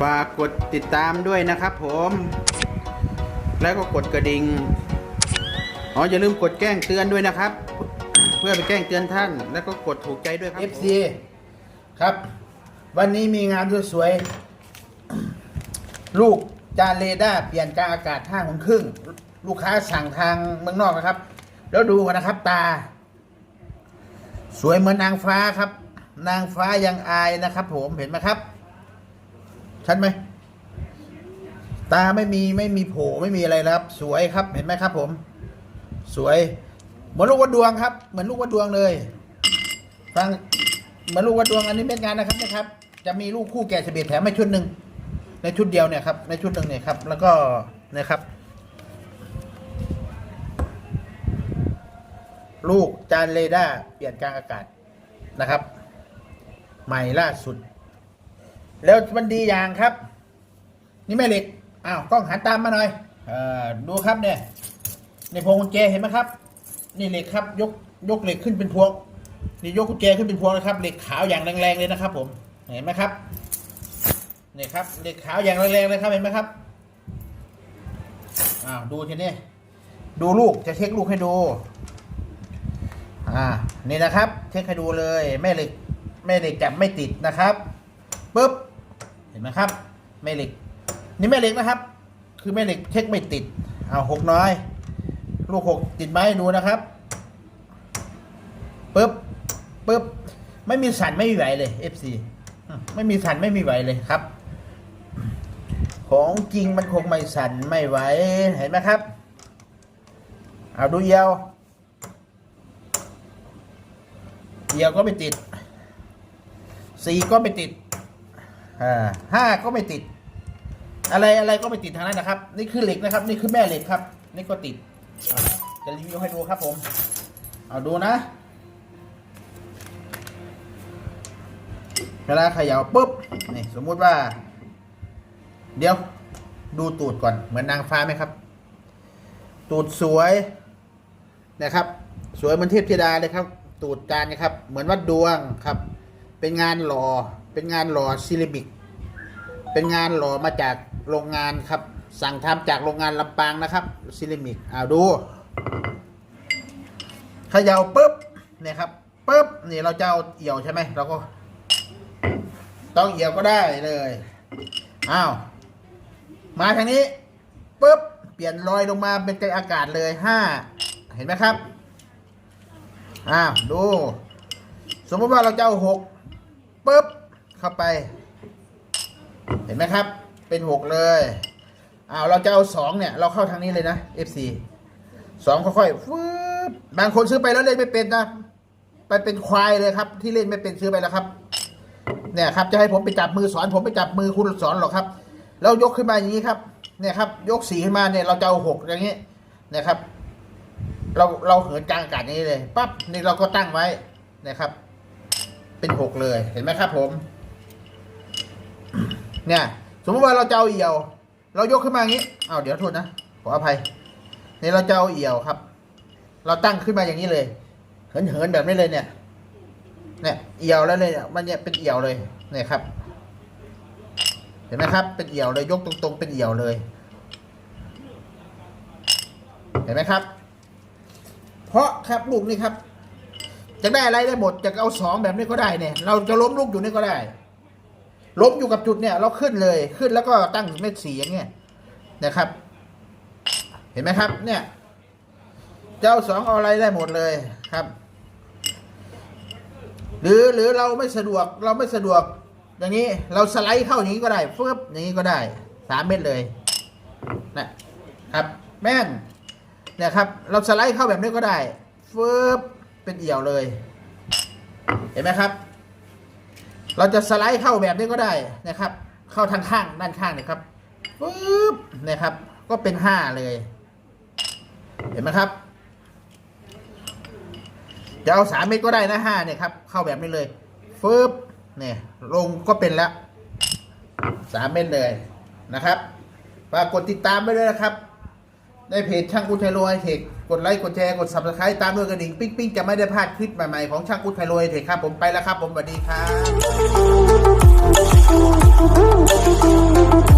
ฝากกดติดตามด้วยนะครับผม แล้วก็กดกระดิ่งอ๋ออย่าลืมกดแจ้งเตือนด้วยนะครับ เพื่อไปแจ้งเตือนท่าน แล้วก็กดถูกใจด้วยครับ FC ครับ วันนี้มีงานสวยๆลูกจานเรดาร์เปลี่ยนกลางอากาศห้าโมงครึ่งลูกค้าสั่งทางเมืองนอกนะครับ แล้วดูกันนะครับตา สวยเหมือนนางฟ้าครับ นางฟ้ายังอายนะครับ ผมเห็นไหมครับ ชัดไหม ตาไม่มีไม่มีโผไม่มีอะไรนะครับ สวยครับเห็นไหมครับ ผม สวย เหมือนลูกวัดดวงครับ เหมือนลูกวัดดวงเลย ฟังเหมือนลูกวัดดวงอันนี้เป็นงานนะครับนะครับ จะมีลูกคู่แก่สิบเอ็ดแถมไม่ชุดหนึ่งในชุดเดียวเนี่ยครับ ในชุดหนึ่งเนี่ยครับ แล้วก็นะครับลูกจานเรดาร์เปลี่ยนกลางอากาศนะครับ ใหม่ล่าสุด แล้วมันดีอย่างครับ นี่แม่เหล็กอ้าวกล้องหันตามมาหน่อยเออดูครับเนี่ยในพวงกุญแจเห็นไหมครับ นี่เหล็กครับยกยกเหล็กขึ้นเป็นพวงนี่ยกกุญแจขึ้นเป็นพวงนะครับเหล็กขาวอย่างแรงๆเลยนะครับ ผมเห็นไหมครับนี่ครับเหล็กขาวอย่างแรงๆเลยครับเห็นไหมครับอ้าวดูทีนี้ดูลูกจะเช็คลูกให้ดูอ่านี่นะครับ เช็คให้ดูเลยแม่เหล็กแม่เหล็กจับไม่ติดนะครับปุ๊บ นไหมครับแม่เหล็ก นี่แม่เหล็กนะครับ คือแม่เหล็กเช็คไม่ติดเอาหกน้อย ลูกหกติดไหมดูนะครับปุ๊บปุ๊บไม่มีสันไม่มีไหวเลย FC ไม่มีสันไม่มีไหวเลยครับ ของจริงมันคงไม่สันไม่ไหวเห็นไหมครับ เอาดูเอียวเอียวก็ไม่ติดสี่ก็ไม่ติด อ่าห้าก็ไม่ติด อะไรอะไรก็ไม่ติดทางนั้นนะครับ นี่คือเหล็กนะครับ นี่คือแม่เหล็กครับ นี่ก็ติดจะรีวิวให้ดูครับผม เอาดูนะ เวลาเขย่าปุ๊บ นี่สมมุติว่า เดี๋ยว ดูตูดก่อน เหมือนนางฟ้าไหมครับ ตูดสวยนะครับ สวยเหมือนเทพธิดาเลยครับ ตูดจานนะครับ เหมือนวัดดวงครับ เป็นงานหล่อ เป็นงานหล่อซิลิบิก เป็นงานหล่อมาจากโรงงานครับ สั่งทำจากโรงงานลำปางนะครับซิลิมิกเอาดูเขย่าปุ๊บเนี่ยครับปุ๊บนี่เราจะเอาเอี่ยวใช่ไหมเราก็ ต้องเอี่ยวก็ได้เลยอ้าวมาทางนี้ปุ๊บเปลี่ยนรอยลงมาเป็นใจอากาศเลยห้าเห็นไหมครับอ้าวดู สมมติว่าเราจะเอาหกปุ๊บ เข้าไป เห็นไหมครับ เป็นหกเลยอ้าวเราจะเอาสองเนี่ย เราเข้าทางนี้เลยนะ FC สองค่อยๆฟืบบางคนซื้อไปแล้วเล่นไม่เป็นนะไปเป็นควายเลยครับ ที่เล่นไม่เป็นซื้อไปแล้วครับ เนี่ยครับ จะให้ผมไปจับมือสอน ผมไปจับมือคุณสอนหรอกครับ แล้วยกขึ้นมาอย่างนี้ครับ เนี่ยครับ ยกสีขึ้นมาเนี่ยเราจะเอาหกอย่างนี้เนี่ยครับ เราเราเหินกลางอากาศนี้เลยปั๊บนี่เราก็ตั้งไว้นะครับ เป็นหกเลยเห็นไหมครับผม เนี่ยสมมติว่าเราจะเอาเอี่ยว เรายกขึ้นมาอย่างนี้เอ้าเดี๋ยวโทษนะขออภัยนี่เราจะเอาเอี่ยวครับ เราตั้งขึ้นมาอย่างนี้เลยเหินเหินๆแบบนี้เลยเนี่ย เนี่ยเอี่ยวแล้วเลยเนี่ยมันเนี่ยเป็นเอี่ยวเลยเนี่ยครับ เห็นไหมครับ เป็นเอี่ยวเลยยกตรงๆ เป็นเอี่ยวเลย เห็นไหมครับ เพราะครับลูกนี่ครับจะได้อะไรได้หมดจะเอาสองแบบนี้ก็ได้เนี่ย เราจะล้มลูกอยู่นี่ก็ได้ ล้มอยู่กับจุดเนี่ย เราขึ้นเลยขึ้นแล้วก็ตั้งเม็ดสีอย่างเงี้ยนะครับ เห็นไหมครับ เนี่ย เจ้าสองเอาอะไรได้หมดเลยครับ หรือหรือเราไม่สะดวกเราไม่สะดวก อย่างนี้เราสไลด์เข้าอย่างนี้ก็ได้ฟึบอย่างนี้ก็ได้สามเม็ดเลยนะครับ แม่นเนี่ยครับ เราสไลด์เข้าแบบนี้ก็ได้ฟึบเป็นเอี่ยวเลย เห็นไหมครับ เราจะสไลด์เข้าแบบนี้ก็ได้นะครับ เข้าทางข้างด้านข้างเนี่ยครับปึ๊บนะครับ ก็เป็นห้าเลย เห็นไหมครับจะเอาสามเมตรก็ได้นะห้าเนี่ยครับ เข้าแบบนี้เลยฟึบเนี่ยลงก็เป็นแล้วสามเมตรเลยนะครับฝากกดติดตามไปด้วยนะครับ ในเพจช่างกุชัยโลยเทคกดไลค์กดแชร์กดซับสไครต์ตามด้วยกระดิ่งปิ๊งปิ๊งจะไม่ได้พลาดคลิปใหม่ๆของช่างกุชัยโลยเทคครับผมไปแล้วครับผมสวัสดีครับ